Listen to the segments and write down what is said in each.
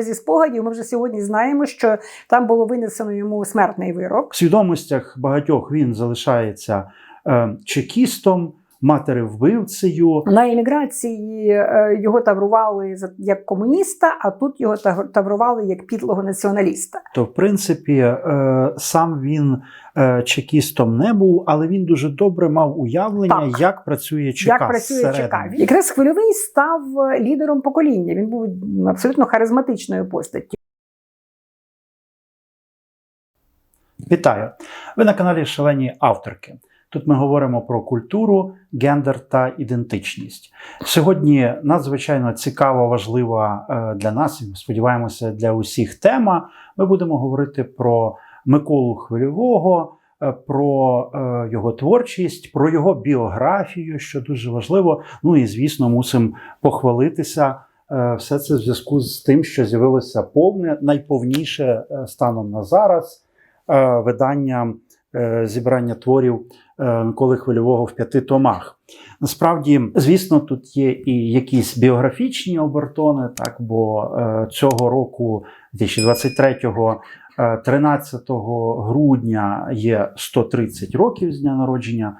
Зі спогадів ми вже сьогодні знаємо, що там було винесено йому смертний вирок. В свідомостях багатьох він залишається е, чекістом, матери-вбивцею. На еміграції е, його таврували як комуніста, а тут його таврували як підлого націоналіста. То, в принципі, е, сам він е, чекістом не був, але він дуже добре мав уявлення, Так. як працює ЧК. як працює зсередини. ЧК. Якраз хвильовий став лідером покоління. Він був абсолютно харизматичною постаттю. Вітаю! Ви на каналі Шалені авторки. Тут ми говоримо про культуру, гендер та ідентичність. Сьогодні надзвичайно цікава, важлива е, для нас, і сподіваємося, для усіх тема. Ми будемо говорити про Миколу Хвильового, е, про е, його творчість, про його біографію, що дуже важливо. Ну і звісно, мусимо похвалитися. Все це в зв'язку з тим, що з'явилося повне, найповніше станом на зараз видання зібрання творів е, Миколи Хвильового в п'яти томах. Насправді, звісно, тут є і якісь біографічні обертони, так бо е, цього року, 2023-го, е, 13 грудня є 130 років з дня народження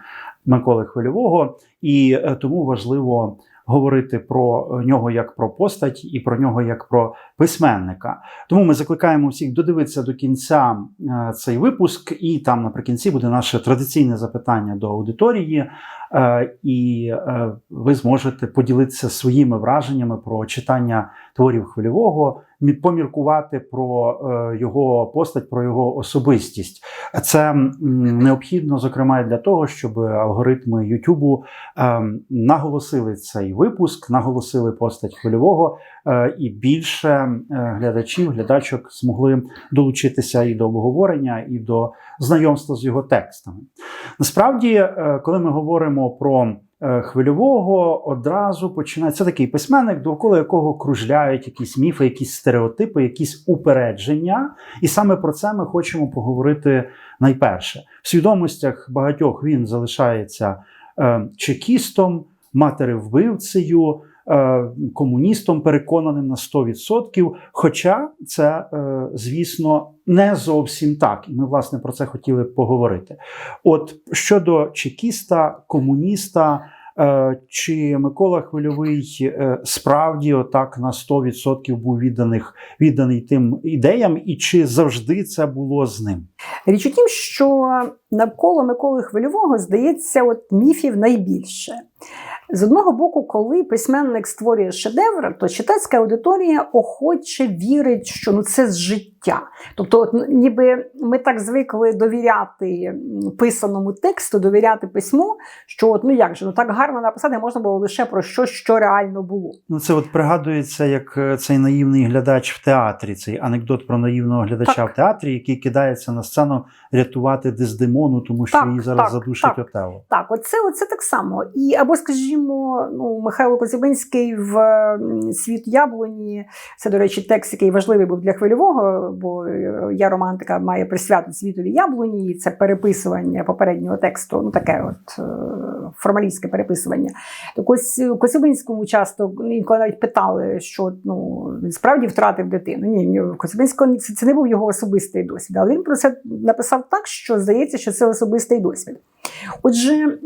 Миколи Хвильового, і е, тому важливо говорити про нього як про постать і про нього як про письменника. Тому ми закликаємо всіх додивитися до кінця е, цей випуск, і там наприкінці буде наше традиційне запитання до аудиторії, е, і е, ви зможете поділитися своїми враженнями про читання творів хвильового, поміркувати про е, його постать, про його особистість. Це необхідно, зокрема, для того, щоб алгоритми Ютубу ем, наголосили цей випуск, наголосили постать хвильового, е, і більше е, глядачів, глядачок змогли долучитися і до обговорення, і до знайомства з його текстами. Насправді, е, коли ми говоримо про е, хвильового, одразу починається Це такий письменник, довкола якого кружляють якісь міфи, якісь стереотипи, якісь упередження. І саме про це ми хочемо поговорити найперше. В свідомостях багатьох він залишається е, чекістом, матери-вбивцею, е, комуністом, переконаним на 100%. Хоча це, е, звісно, не зовсім так. І ми, власне, про це хотіли поговорити. От щодо чекіста, комуніста. Е, Чи Микола Хвильовий е, справді отак на 100% був відданих, відданий тим ідеям, і чи завжди це було з ним? Річ у тім, що навколо Миколи Хвильового здається, от міфів найбільше. З одного боку, коли письменник створює шедевр, то читацька аудиторія охоче вірить, що ну це з життя. Тобто, от, ніби ми так звикли довіряти писаному тексту, довіряти письму, що от, ну як же, ну так гарно написати можна було лише про щось, що реально було. Ну, це от пригадується, як е, цей наївний глядач в театрі, цей анекдот про наївного глядача Так. в театрі, який кидається на сцену рятувати Дездемону, тому що Так, її зараз так, задушить так. Отелло. Так, оце, оце так само. І або, скажімо, ну, Михайло Коцюбинський в світ яблуні. Це, до речі, текст, який важливий був для хвильового, бо е, я романтика має присвятити світові яблуні, і це переписування попереднього тексту, ну таке от е, формалістське переписування. Так ось е, Коцюбинському часто інколи навіть питали, що ну він справді втратив дитину. Ні, ні, в Коцюбинського це, не був його особистий досвід, але він про це написав так, що здається, що це особистий досвід. Отже,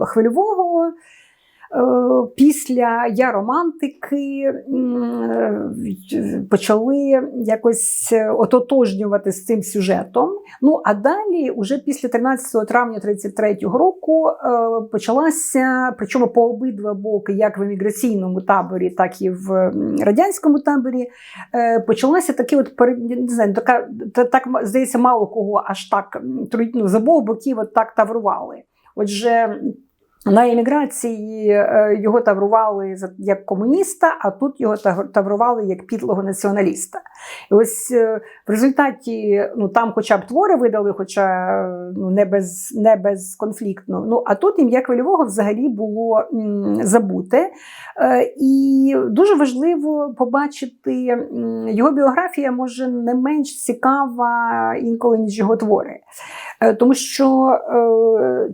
хвильового. Е, Після я романтики е, почали якось ототожнювати з цим сюжетом. Ну а далі, уже після 13 травня 33-го року, е, почалася, причому по обидва боки, як в еміграційному таборі, так і в радянському таборі, е, почалася такі от не знаю, така так здається, мало кого аж так ну, з обох боків от так таврували. Отже, на еміграції е, його таврували як комуніста, а тут його таврували як підлого націоналіста. І ось е, в результаті ну, там хоча б твори видали, хоча ну, не, без, не безконфліктно. Ну, а тут ім'я Хвильового взагалі було забуте. Е, І дуже важливо побачити, його біографія може не менш цікава інколи, ніж його твори. Тому що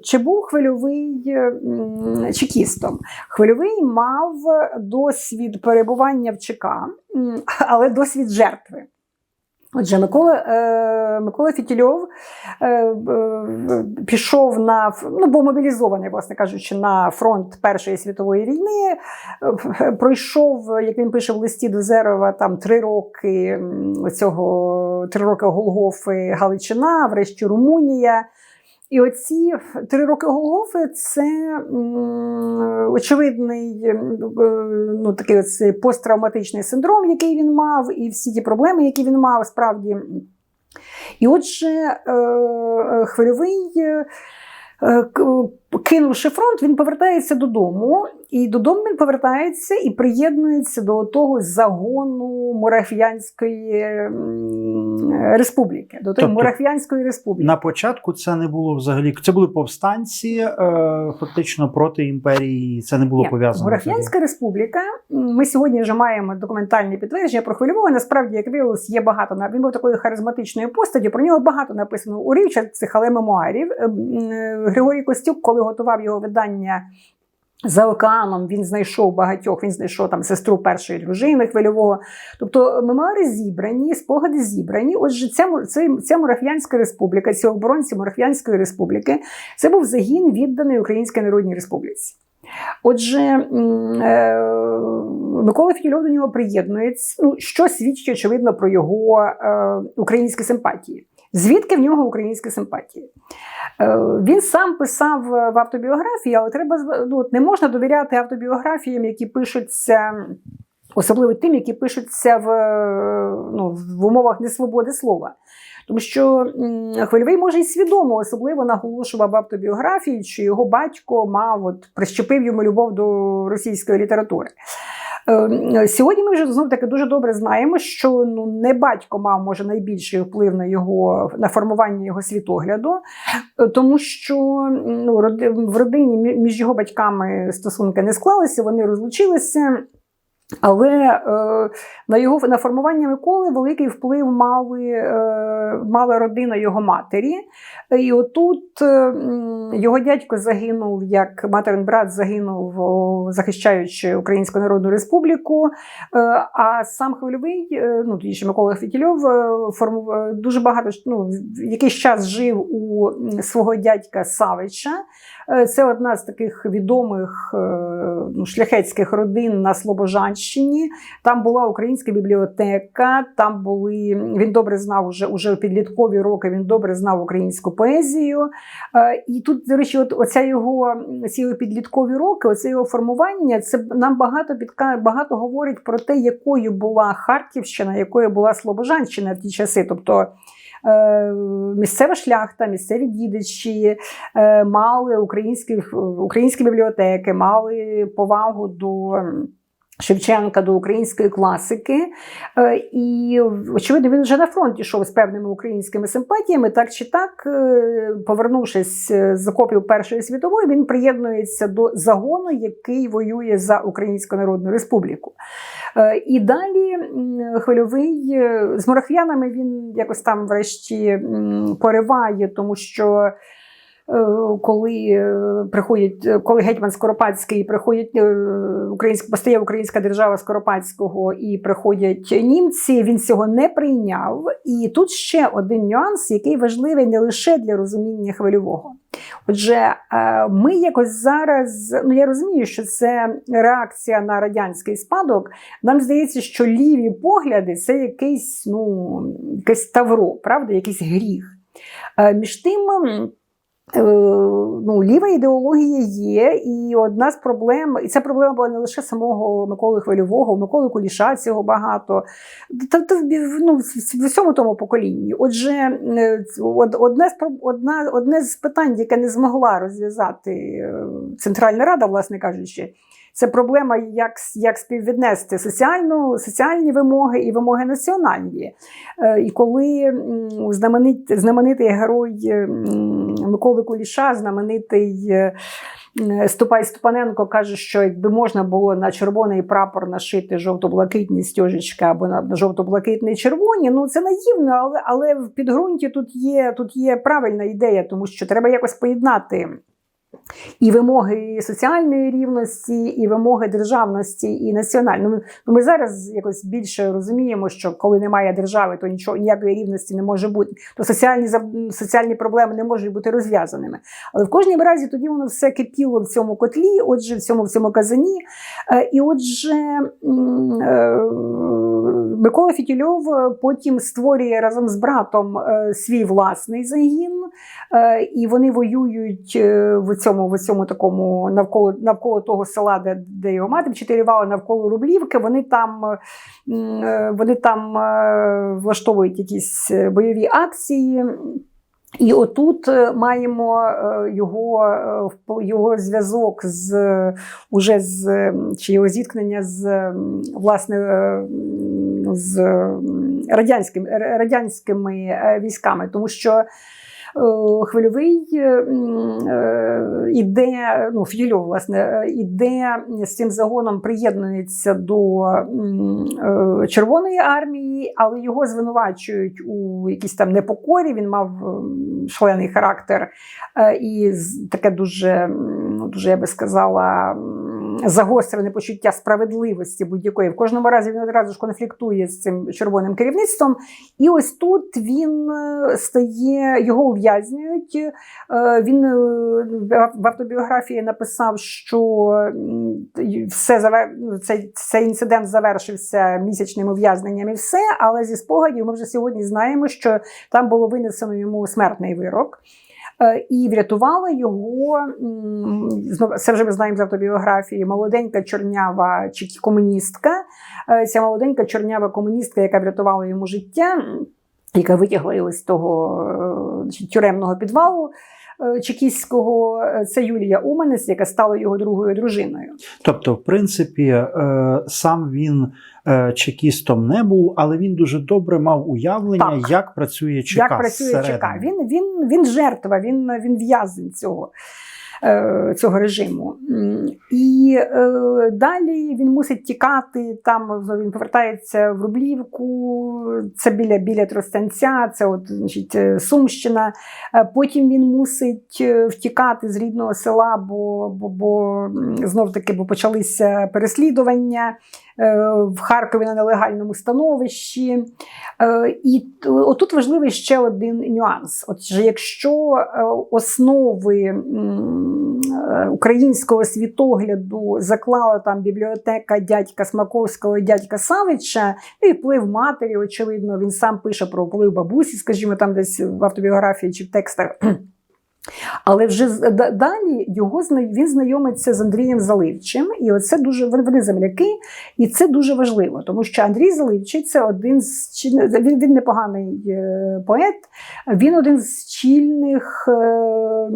чи був хвильовий чекістом? Хвильовий мав досвід перебування в ЧК але досвід жертви. Отже, Микола, е, Микола Фітільов е, е, пішов на ну, був мобілізований, власне кажучи, на фронт Першої світової війни. Е, Пройшов, як він пише в листі до Зерова, там три роки цього три роки Голгофи Галичина, врешті Румунія. І оці три роки Голгофи це очевидний е, ну, такий оце посттравматичний синдром, який він мав, і всі ті проблеми, які він мав, справді. І отже, е, хвильовий. е, Кинувши фронт, він повертається додому, і додому він повертається і приєднується до того загону Морафіянської м, республіки, до Тобто Морафіянської республіки. На початку це не було взагалі. Це були повстанці е, фактично проти імперії. Це не було Ні, пов'язано. Морафіянська республіка. Ми сьогодні вже маємо документальні підтвердження про хвильового. Насправді, як виявилось, є багато на він був такою харизматичною постаттю. Про нього багато написано у рівчатцях, але мемуарів. Е, е, Григорій Костюк, коли готував його видання. За океаном він знайшов багатьох, він знайшов там сестру першої дружини хвильового. Тобто мемуари зібрані, спогади зібрані. Отже, ця, це, ця Морафіянська республіка, ці оборонці Морафіянської республіки, це був загін відданий Українській Народній Республіці. Отже, е, Микола Фітільов до нього приєднується, ну, що свідчить, очевидно, про його е, українські симпатії. Звідки в нього українські симпатії? Е, Він сам писав в автобіографії, але треба ну, не можна довіряти автобіографіям, які пишуться. Особливо тим, які пишуться в, е, ну, в умовах несвободи слова. Тому що Хвильовий може і свідомо особливо наголошував автобіографії, що його батько мав от прищепив йому любов до російської літератури. Е, Сьогодні ми вже знов таки дуже добре знаємо, що ну не батько мав може найбільший вплив на його на формування його світогляду, е, тому що ну, в родині між його батьками стосунки не склалися, вони розлучилися. Але е, на його на формування Миколи великий вплив мали, е, мала родина його матері. І отут е, його дядько загинув, як материн брат загинув, о, захищаючи Українську Народну Республіку. Е, а сам Хвильовий, е, ну тоді ще Микола Фітільов, е, форму- е, дуже багато ну, якийсь час жив у свого дядька Савича. Е, Це одна з таких відомих е, ну, шляхетських родин на Слобожанщині. Там була українська бібліотека, там були він добре знав уже, уже підліткові роки. Він добре знав українську поезію. Е, І тут, до речі, от оця його ці його підліткові роки, оце його формування, це нам багато підка багато говорить про те, якою була Харківщина, якою була Слобожанщина в ті часи. Тобто місцева шляхта, місцеві дідичі е, мали українські, українські бібліотеки, мали повагу до. Шевченка до української класики, Е, і очевидно, він вже на фронт йшов з певними українськими симпатіями. Так чи так, е, повернувшись з окопів Першої світової, він приєднується до загону, який воює за Українську Народну Республіку. Е, І далі хвильовий е, з морахвянами він якось там врешті пориває, тому що. Е, Коли е, приходять, е, коли гетьман Скоропадський приходять українська постає українська держава Скоропадського і приходять німці, він цього не прийняв. І тут ще один нюанс, який важливий не лише для розуміння хвильового. Отже, ми якось зараз, ну я розумію, що це реакція на радянський спадок. Нам здається, що ліві погляди це якийсь, ну, якесь тавро, правда, якийсь гріх. Між тим. Е, Ну, ліва ідеологія є, і одна з проблем, і ця проблема була не лише самого Миколи Хвильового, Миколи Куліша цього багато, та, та, ну, в усьому тому поколінні. Отже, е, од- одне з, одна, одне з питань, яке не змогла розв'язати е, Центральна Рада, власне кажучи, це проблема, як, як співвіднести соціальну, соціальні вимоги і вимоги національні. Е, І коли м, знаменит, знаменитий герой Миколи Куліша, знаменитий е, Ступай Ступаненко каже, що якби можна було на червоний прапор нашити жовто-блакитні стежечки або на жовто-блакитний червоні, ну це наївно, але, але в підґрунті тут є, тут є правильна ідея, тому що треба якось поєднати і вимоги соціальної рівності, і вимоги державності і національної. Ну, ми зараз якось більше розуміємо, що коли немає держави, то нічого ніякої рівності не може бути. То соціальні соціальні проблеми не можуть бути розв'язаними. Але в кожній разі тоді воно все кипіло в цьому котлі, отже, в цьому в цьому казані. Е, І отже, е, Микола Фітільов потім створює разом з братом е, свій власний загін, і вони воюють в цьому, в цьому такому навколо навколо того села, де, де його мати вчителювала, навколо Рублівки. Вони там, е, вони там е, влаштовують якісь бойові акції. І отут е, маємо його, його зв'язок з уже з чи його зіткнення з власне з радянськими е, військами, тому що хвильовий е, е, іде, ну, Ф'юльов, власне, е, іде з цим загоном, приєднується до е, Червоної армії, але його звинувачують у якійсь там непокорі. Він мав шалений характер е, і таке дуже, ну, дуже я би сказала, загострене почуття справедливості будь-якої. В кожному разі він одразу ж конфліктує з цим червоним керівництвом. І ось тут він е, стає, його ув'язнюють. Е, Він е, в автобіографії написав, що все цей, цей інцидент завершився місячним ув'язненням і все. Але зі спогадів ми вже сьогодні знаємо, що там було винесено йому смертний вирок. Е, І врятувала його це вже ми знаємо з автобіографії. Молоденька чорнява комуністка. Е, Ця молоденька чорнява комуністка, яка врятувала йому життя, яка витягла його з того е, значить, тюремного підвалу чекістського. е, Це Юлія Уманець, яка стала його другою дружиною. Тобто, в принципі, е, сам він е, чекістом не був, але він дуже добре мав уявлення, Так. як працює ЧК. Як працює ЧК? Він, він, він жертва, він, він в'язень цього. Е, Цього режиму. І е, далі він мусить тікати. Там він повертається в Рублівку, це біля, біля Тростанця, це от, значить, Сумщина. Е, Потім він мусить втікати з рідного села, бо, бо, бо знов таки бо почалися переслідування в Харкові на нелегальному становищі. Е, І отут важливий ще один нюанс. Отже, якщо е, основи е, українського світогляду заклала там бібліотека дядька Смаковського дядька Савича, і вплив матері, очевидно, він сам пише про вплив бабусі, скажімо, там десь в автобіографії чи в текстах. Але вже далі його він знайомиться з Андрієм Заливчим, і оце дуже вони земляки, і це дуже важливо, тому що Андрій Заливчий це один з він, він непоганий е, поет. Він один з чільних е,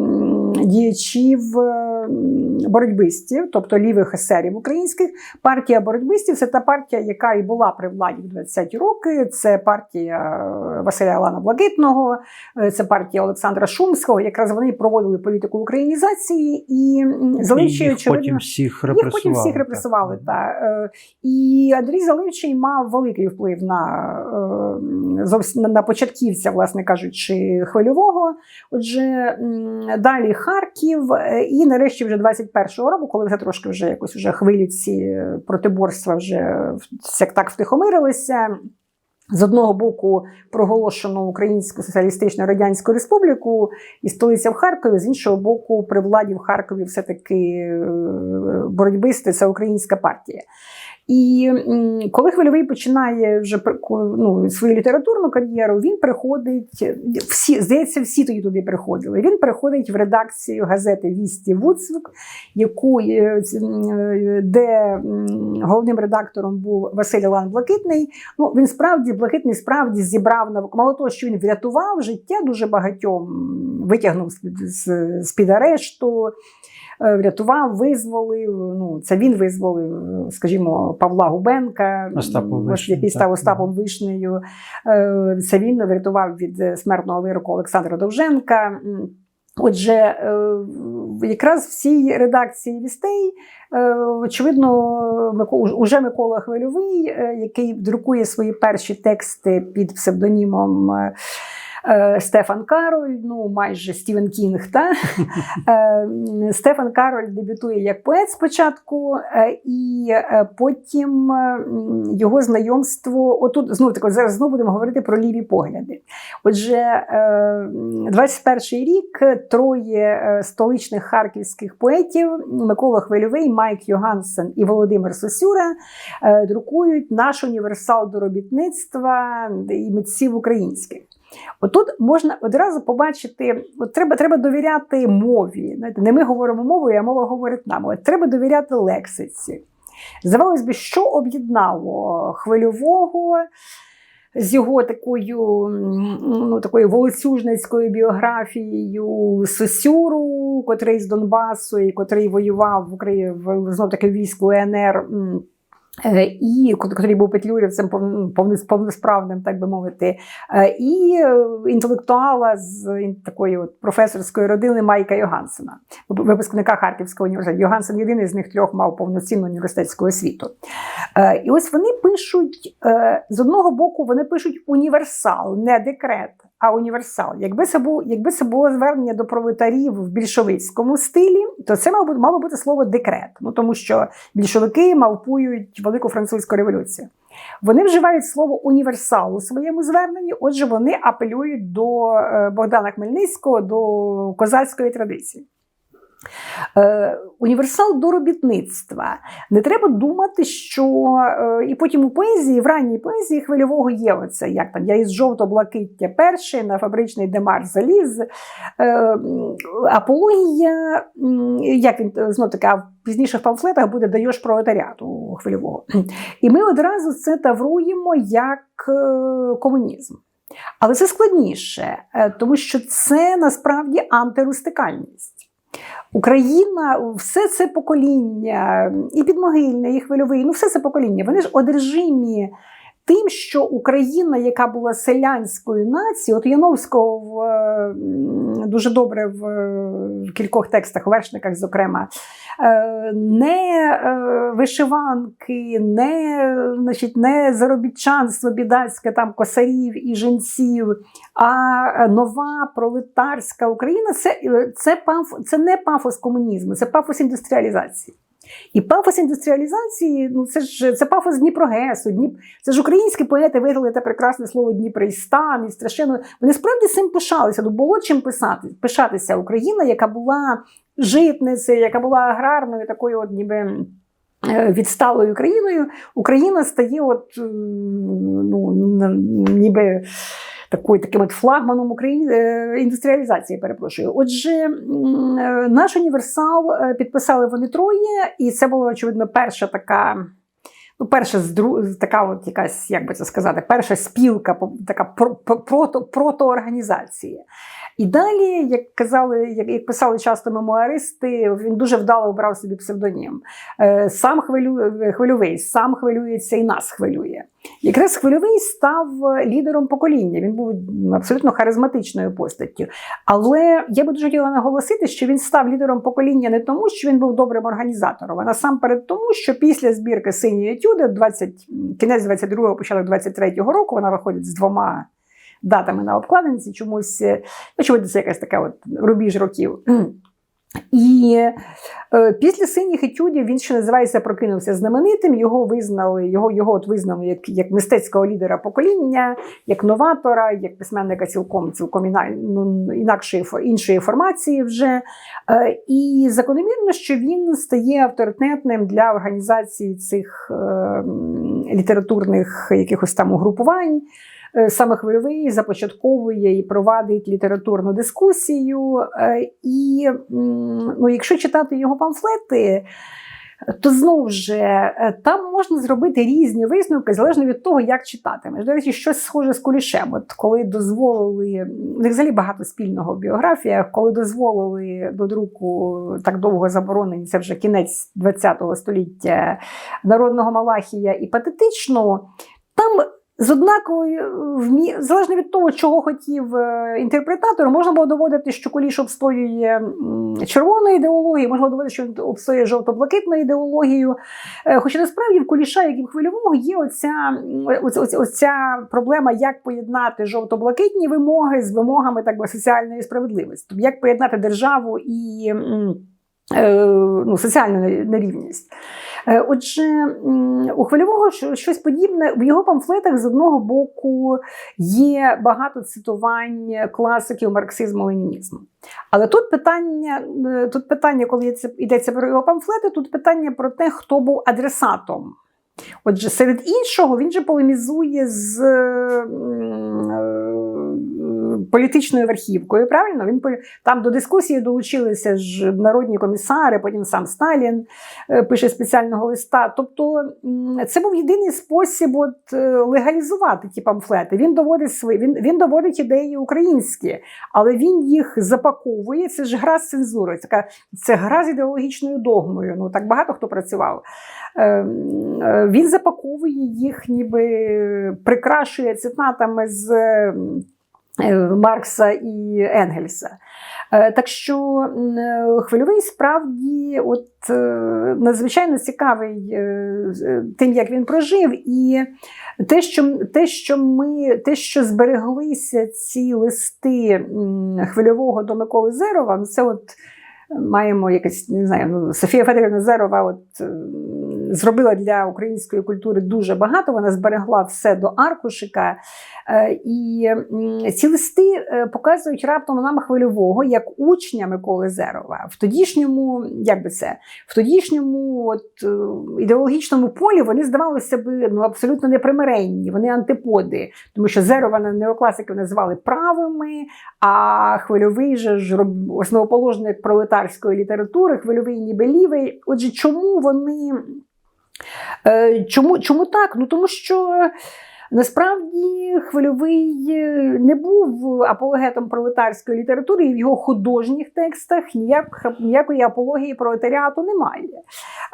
діячів е, боротьбистів, тобто лівих есерів українських. Партія боротьбистів це та партія, яка і була при владі в 20-ті роки. Це партія Василя Алана Блакитного, е, це партія Олександра Шумського. Якраз вони проводили політику українізації і їх очевидно, потім всіх їх потім всіх репресували. так. Та. Е, І Андрій Заливчий мав великий вплив на, е, на- на початківця, власне кажучи, хвильового. Отже, далі Харків, е, і нарешті вже 21-го року, коли вже трошки вже якось вже хвилі ці протиборства вже як так втихомирилися. З одного боку проголошено Українську соціалістичну радянську республіку і столиця в Харкові, з іншого боку, при владі в Харкові все-таки е, боротьбисти це українська партія. І коли хвильовий починає вже ну, свою літературну кар'єру, він приходить всі, здається, всі тоді туди приходили. Він приходить в редакцію газети Вісті Вудсвік, яку е, е, де головним редактором був Василь Ілан Блакитний. Ну він справді блакитний справді зібрав на мало того, що він врятував життя дуже багатьом, витягнув з під арешту. Е, Врятував, визволив. Ну, це він визволив, скажімо, Павла Губенка, Остапа м, Вишню, який став Остапом Вишнею. Е, Це він врятував від е, смертного вироку Олександра Довженка. Отже, е, якраз в цій редакції вістей, е, очевидно, уже Микола Хвильовий, е, який друкує свої перші тексти під псевдонімом е, Е, Стефан Кароль, ну майже Стівен Кінг. Та? Е, Стефан Кароль дебютує як поет спочатку, е, і е, потім е, його знайомство. Отут знову таки, зараз знову будемо говорити про ліві погляди. Отже, е, 21 рік троє е, столичних харківських поетів Микола Хвильовий, Майк Йогансен і Володимир Сосюра е, друкують наш універсал до робітництва і митців українських. Отут можна одразу побачити, от треба, треба довіряти мові. Не ми говоримо мовою, а мова говорить нам. От треба довіряти лексиці. Здавалось би, що об'єднало хвильового з його такою, ну, такою волоцюжницькою біографією Сосюру, котрий з Донбасу і котрий воював в Україні знов таки війську УНР. Е, І котрий був петлюрівцем повнис- повносправним, так би мовити, Е, і е, інтелектуала з такої от професорської родини Майка Йогансена, випускника Харківського університету. Йогансен єдиний з них трьох мав повноцінну університетську освіту. І ось вони пишуть з одного боку, вони пишуть універсал, не декрет, а універсал. Якби це було, якби це було звернення до пролетарів в більшовицькому стилі, то це мало мало бути слово декрет. Ну тому що більшовики мавпують Велику французьку революцію. Вони вживають слово універсал у своєму зверненні, отже, вони апелюють до е, Богдана Хмельницького, до козацької традиції. Е, універсал до робітництва. Не треба думати, що е, і потім у поезії, в ранній поезії хвильового є оце, як там я із жовто-блакиття перший на фабричний демар заліз. Е, апологія, як він знов таки, а в пізніших памфлетах буде даєш пролетаріату хвильового. І ми одразу це тавруємо як комунізм. Але це складніше, тому що це насправді антирустикальність. Україна, все це покоління, і підмогильне, і хвильовий, ну все це покоління. Вони ж одержимі тим, що Україна, яка була селянською нацією, от Яновського в, е, дуже добре в, в кількох текстах, вершниках, зокрема, е, не е, вишиванки, не, значить, не заробітчанство бідацьке там косарів і жінців, а нова пролетарська Україна це, це, паф, це не пафос комунізму, це пафос індустріалізації. І пафос індустріалізації, ну це ж це пафос Дніпрогесу. Дніп... Це ж українські поети виграли те прекрасне слово Дніпристан і страшенно. Вони справді цим пишалися. Ну було чим писати, пишатися Україна, яка була житницею, яка була аграрною, такою, от ніби. е, Відсталою країною Україна стає, от е, ну ніби такою таким от флагманом України е, індустріалізації. Перепрошую. Отже, е, наш універсал е, підписали вони троє, і це була очевидно перша така. Ну, перша така, от якась, як би це сказати, перша спілка, така про- про- прото, протоорганізація. І далі, як казали, як, писали часто мемуаристи, він дуже вдало обрав собі псевдонім. Е, Сам хвилю... хвильовий, сам хвилюється і нас хвилює. Якраз хвильовий став лідером покоління. Він був абсолютно харизматичною постаттю. Але я би дуже хотіла наголосити, що він став лідером покоління не тому, що він був добрим організатором, а насамперед тому, що після збірки синьої етюди, 20, кінець 22-го, початок 23-го року, вона виходить з двома датами на обкладинці, чомусь, е, очевидно, це якась така от рубіж років. І е, після синіх етюдів він ще називається прокинувся знаменитим. Його визнали, його, його от визнали як, як мистецького лідера покоління, як новатора, як письменника цілком цілком іна, ну, інакшої іншої формації вже. Е, і закономірно, що він стає авторитетним для організації цих е, літературних якихось там угрупувань. Е, Саме хвильовий започатковує і провадить літературну дискусію. Е, І ну, якщо читати його памфлети, то знову ж е, там можна зробити різні висновки залежно від того, як читатимеш. До речі, щось схоже з кулішем. От коли дозволили, у них взагалі багато спільного в біографіях, коли дозволили до друку так довго заборонені, це вже кінець ХХ століття народного Малахія і патетичну, там з однаковою вмі... залежно від того, чого хотів е, інтерпретатор, можна було доводити, що Куліш обстоює червону ідеологію, можна було доводити, що він обстоює жовто-блакитну ідеологію. Е, Хоча насправді в Куліша, як і в хвильового, є оця, оця, оця, проблема, як поєднати жовто-блакитні вимоги з вимогами так би соціальної справедливості, тобто як поєднати державу і е, ну, соціальну нерівність. Е, Отже, у хвильового щось подібне в його памфлетах з одного боку є багато цитувань класиків марксизму-ленінізму. Але тут питання, е, тут питання, коли йдеться- про його памфлети, тут питання про те, хто був адресатом. Отже, серед іншого, він же полемізує з політичною верхівкою. Правильно? Він там до дискусії долучилися ж народні комісари, потім сам Сталін е, пише спеціального листа. Тобто це був єдиний спосіб от, е, легалізувати ті памфлети. Він доводить свої, він, він доводить ідеї українські, але він їх запаковує. Це ж гра з цензурою. Це, така- це гра з ідеологічною догмою. Ну так багато хто працював. Е, Він запаковує їх, ніби прикрашує цитатами з Маркса і Енгельса. Е, Так що е, хвильовий справді от, е, надзвичайно цікавий е, е, тим, як він прожив, і те, що, те, що ми, те, що збереглися ці листи хвильового до Миколи Зерова, ну, це от маємо якесь, не знаю, ну, Софія Федорівна Зерова от, е, зробила для української культури дуже багато. Вона зберегла все до аркушика. Е, І ці листи е, показують раптом нам хвильового як учня Миколи Зерова. В тодішньому, як би це, в тодішньому от, е, ідеологічному полі вони здавалося б ну, абсолютно непримиренні, вони антиподи, тому що Зерова неокласиків називали правими, а хвильовий же ж основоположник пролетарської літератури, хвильовий ніби лівий. Отже, чому вони. Е, Чому, чому так? Ну тому що насправді хвильовий е, не був апологетом пролетарської літератури, і в його художніх текстах ніяк, ніякої апології пролетаріату немає.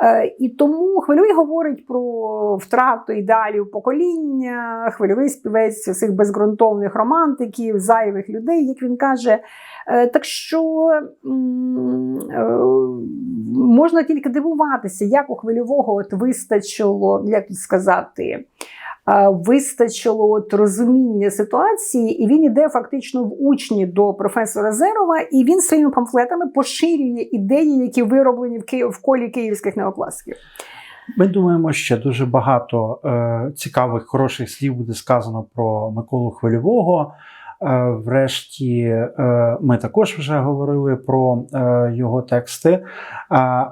Е, І тому хвильовий говорить про втрату ідеалів покоління, хвильовий співець цих безґрунтовних романтиків, зайвих людей, як він каже. Е, Так що можна тільки дивуватися, як у хвильового от вистачило, як тут сказати, вистачило от розуміння ситуації, і він іде фактично в учні до професора Зерова, і він своїми памфлетами поширює ідеї, які вироблені в, Ки... в колі київських неопластиків. Ми думаємо, ще дуже багато е, цікавих, хороших слів буде сказано про Миколу Хвильового. Е, врешті, е, ми також вже говорили про е, його тексти,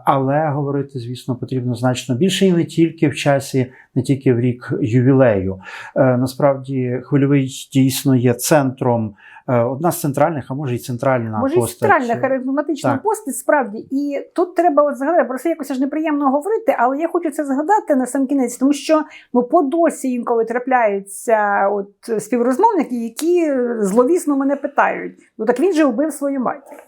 але говорити, звісно, потрібно значно більше і не тільки в часі, не тільки в рік ювілею. Насправді, хвильовий дійсно є центром, одна з центральних, а може й центральна Може, постать. Може, центральна харизматична Так. постать, справді. І тут треба от згадати, про це якось аж неприємно говорити, але я хочу це згадати на сам кінець, тому що ну, по досі інколи трапляються от, співрозмовники, які зловісно мене питають: ну так він же вбив свою матір.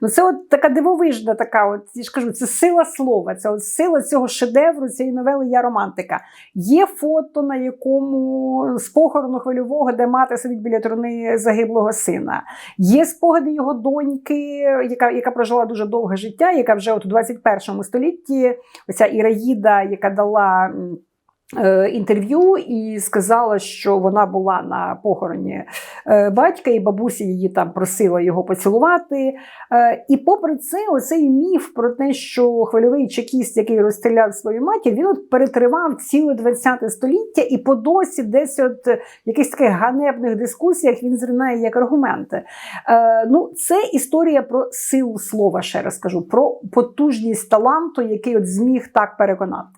Ну, це от така дивовижна, така, от я ж кажу, це сила слова, це от сила цього шедевру, цієї новели Я романтика. Є фото, на якому з похорону хвильового, де мати сидить біля труни загиблого сина. Є спогади його доньки, яка, яка прожила дуже довге життя, яка вже от у 21 столітті, оця Іраїда, яка дала. Е, Інтерв'ю і сказала, що вона була на похороні е, батька, і бабуся її там просила його поцілувати. Е, І попри це, оцей міф про те, що хвильовий чекіст, який розстріляв свою матір, він от перетривав ціле ХХ століття, і по досі десь от в якихось таких ганебних дискусіях він зринає як аргументи. Ну, це історія про силу слова, ще раз кажу, про потужність таланту, який от зміг так переконати.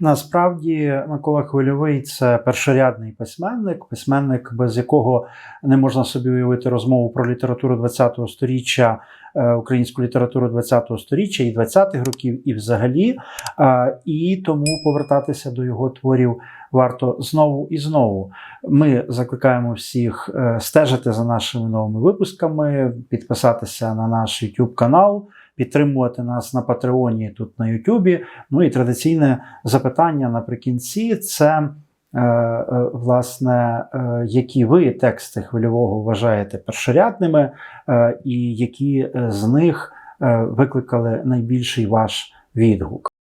Насправді Микола Хвильовий це першорядний письменник, письменник, без якого не можна собі уявити розмову про літературу ХХ століття, е, українську літературу ХХ століття і 20-х років, і взагалі. Е, І тому повертатися до його творів варто знову і знову. Ми закликаємо всіх е, стежити за нашими новими випусками, підписатися на наш YouTube канал. Підтримувати нас на Патреоні тут на Ютубі. Ну і традиційне запитання наприкінці це е, е, власне, е, які ви тексти хвильового вважаєте першорядними, і які з них викликали найбільший ваш відгук.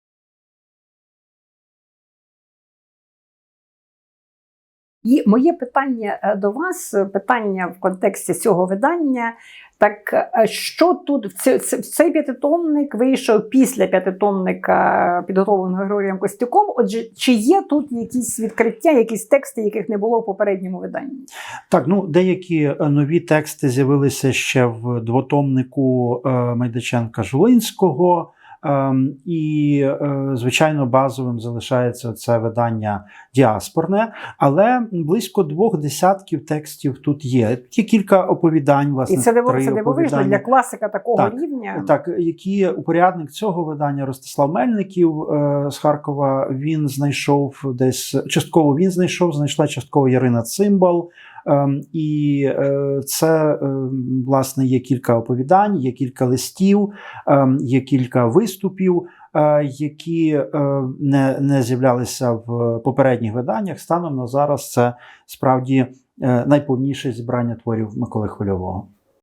І моє питання е, до вас, е, питання в контексті цього видання. Так, е, що тут в цей, п'ятитомник вийшов після п'ятитомника, підготовленого Григорієм Костюком? Отже, чи є тут якісь відкриття, якісь тексти, яких не було в попередньому виданні? Так, ну деякі нові тексти з'явилися ще в двотомнику Майдаченка Жулинського. Ем, І, е, звичайно, базовим залишається це видання діаспорне, але близько двох десятків текстів тут є. Є кілька оповідань, власне, І це диво- дивовижно для класика такого Так, рівня. Так, які упорядник цього видання Ростислав Мельників е, з Харкова він знайшов десь частково він знайшов, знайшла частково Ярина Цимбал. Ем, і е, це е, власне є кілька оповідань, є кілька листів, ем, є кілька виступів, е, які не, не з'являлися в попередніх виданнях. Станом на зараз це справді найповніше зібрання творів Миколи Хвильового.